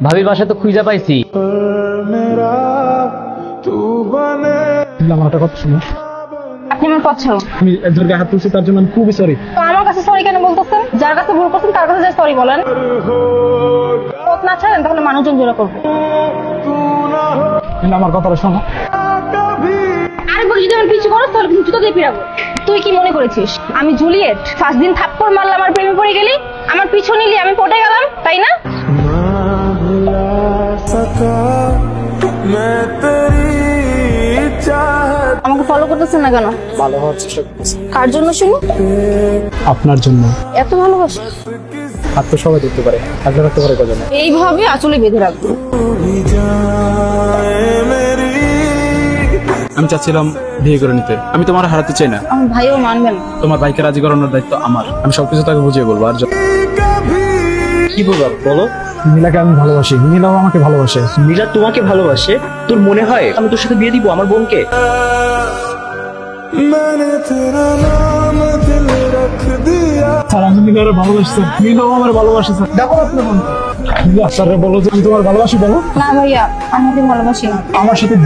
ভাবির বাসা তো খুঁজা পাইছি। আমার একটা কথা শুনো। আপনি আমার পথ ছাড়ুন আমি একজনকে হাত তুলছি তার জন্য আমি খুবই সরি তো আমার কাছে সরি কেন বলতেছেন? যার কাছে ভুল করছেন তার কাছে সরি বলেন। পথ না ছাড়েন তাহলে মানুষজন জোড়া করবে। কিন্তু আমার কথাটা শোনো। আরেকবার যদি আমার পিছু করো তাহলে কিন্তু জুতো দিয়ে পিরাবো তুই কি মনে করেছিস? আমি জুলিয়েট ফার্স্ট দিন থাপ্পড় মারলাম আমার প্রেমে পড়ে গেলি আমার পিছু নিলি আমি পটে গেলাম তাই না? আমাকে ফলো করতেছেন না কেন? ভালো হওয়ার চেষ্টা করতেছি। কার জন্য শুনি? আপনার জন্য। এত ভালোবাসি। হাত তো সবাই দেখতে পারে আগলে রাখতে পারে কজন। এইভাবে আসলে বেঁধে রাখব। আমি চাচ্ছিলাম বিয়ে করে নিতে। আমি তোমার হারাতে চাই না। আমার ভাইও মানবেন তোমার ভাইকে রাজি করানোর দায়িত্ব আমার। আমি সবকিছু তাকে বুঝিয়ে বলব আর য- কি বলব? বলো। নীলাকে আমি ভালোবাসি। নীলাও আমাকে ভালোবাসে। মিলা তোমাকে ভালোবাসে? তোর মনে হয় আমি তোর সাথে বিয়ে দিব আমার বোনকে? স্যার আমি নীলারে ভালোবাসছি নীলাও আমার ভালোবাসে স্যার। দেখো আপনার নীলা স্যার বলো যে আমি তোমার ভালোবাসি বলো। না ভাইয়া আমাকে ভালোবাসি না। আমার সাথে